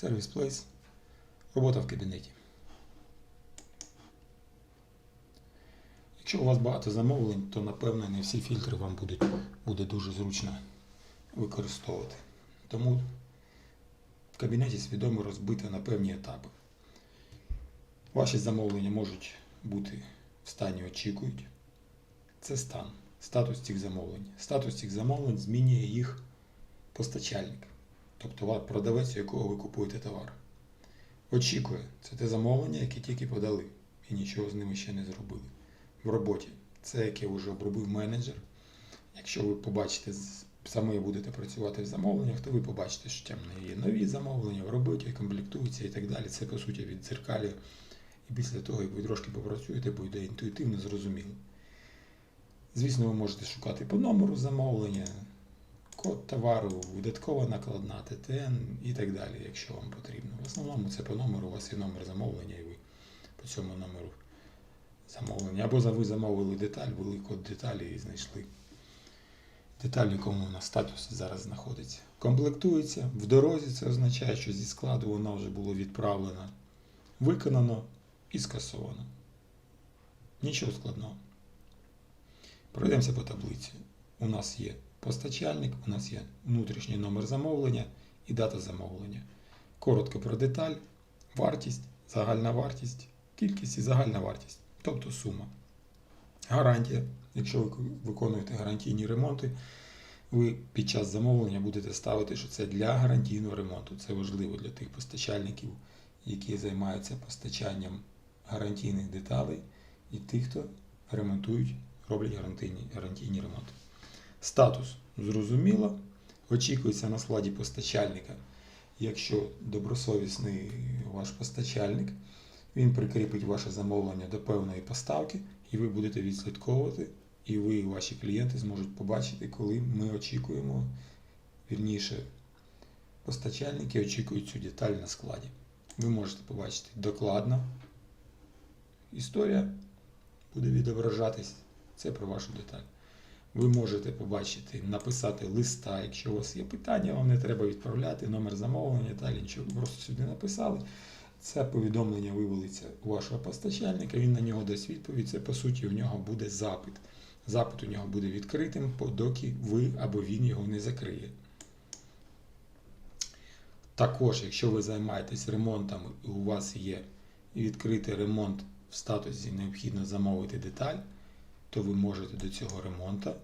Сервіс Place. Робота в кабінеті. Якщо у вас багато замовлень, то напевно не всі фільтри вам будуть, буде дуже зручно використовувати. Тому в кабінеті свідомо розбито на певні етапи. Ваші замовлення можуть бути в стані очікують. Це стан, статус цих замовлень. Статус цих замовлень змінює їх постачальник, тобто продавець, у якого ви купуєте товар. Очікує це те замовлення, яке тільки подали, і нічого з ними ще не зробили. В роботі це яке вже обробив менеджер. Якщо ви побачите саме будете працювати в замовленнях, то ви побачите, що там є нові замовлення в роботі, комплектуються і так далі. Це по суті від дзеркалі. І після того, як ви трошки попрацюєте, буде інтуїтивно зрозуміло. Звісно, ви можете шукати по номеру замовлення, код товару, видаткова накладна, ТТН і так далі, якщо вам потрібно. В основному це по номеру, у вас є номер замовлення, і ви по цьому номеру замовлення. Або ви замовили деталь, ввели код деталі і знайшли деталь, в якому на статусі зараз знаходиться. Комплектується в дорозі, це означає, що зі складу вона вже було відправлено, виконано і скасовано. Нічого складного. Пройдемося по таблиці. У нас є постачальник, у нас є внутрішній номер замовлення і дата замовлення. Коротко про деталь, вартість, загальна вартість, кількість і загальна вартість, тобто сума. Гарантія. Якщо ви виконуєте гарантійні ремонти, ви під час замовлення будете ставити, що це для гарантійного ремонту. Це важливо для тих постачальників, які займаються постачанням гарантійних деталей, і тих, хто ремонтують, роблять гарантійні, гарантійні ремонти. Статус зрозуміло, очікується на складі постачальника. Якщо добросовісний ваш постачальник, він прикріпить ваше замовлення до певної поставки, і ви будете відслідковувати, і ви, і ваші клієнти зможуть побачити, коли ми очікуємо, вірніше, постачальники очікують цю деталь на складі. Ви можете побачити докладно. Історія буде відображатись. Це про вашу деталь. Ви можете побачити, написати листа, якщо у вас є питання, вам не треба відправляти номер замовлення, далі нічого, просто сюди написали. Це повідомлення вивелиться у вашого постачальника, він на нього дасть відповідь. Це по суті у нього буде запит. Запит у нього буде відкритим, доки ви або він його не закриє. Також, якщо ви займаєтесь ремонтом і у вас є відкритий ремонт в статусі необхідно замовити деталь, то ви можете до цього ремонту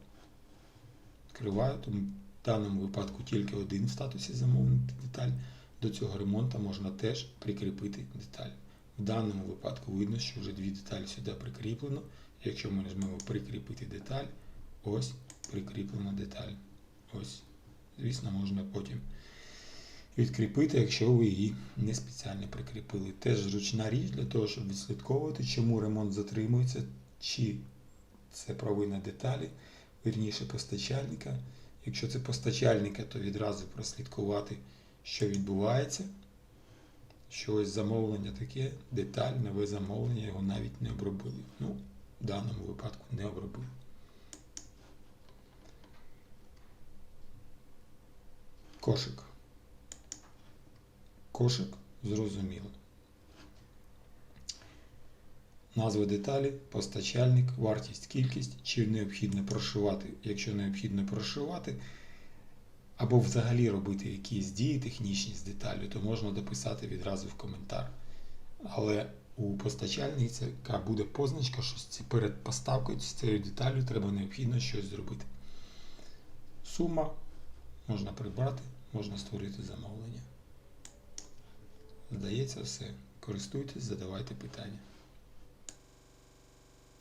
відкриваю, тому в даному випадку тільки один в статусі замовити деталь. До цього ремонту можна теж прикріпити деталь. В даному випадку видно, що вже дві деталі сюди прикріплено. Якщо ми нажмемо прикріпити деталь, ось прикріплена деталь. Ось. Звісно, можна потім відкріпити, якщо ви її не спеціально прикріпили. Теж зручна річ для того, щоб відслідковувати, чому ремонт затримується, чи це провина деталі, вірніше постачальника. Якщо це постачальника, то відразу прослідкувати, що відбувається. Що ось замовлення таке, деталь, нове замовлення, його навіть не обробили. Ну, в даному випадку не обробили. Кошик. Кошик зрозуміло. Назва деталі, постачальник, вартість, кількість, чи необхідно прошивати, якщо необхідно прошивати, або взагалі робити якісь дії технічні з деталю, то можна дописати відразу в коментар. Але у постачальника буде позначка, що перед поставкою з цією деталю треба необхідно щось зробити. Сума можна прибрати, можна створити замовлення. Здається, все. Користуйтесь, задавайте питання.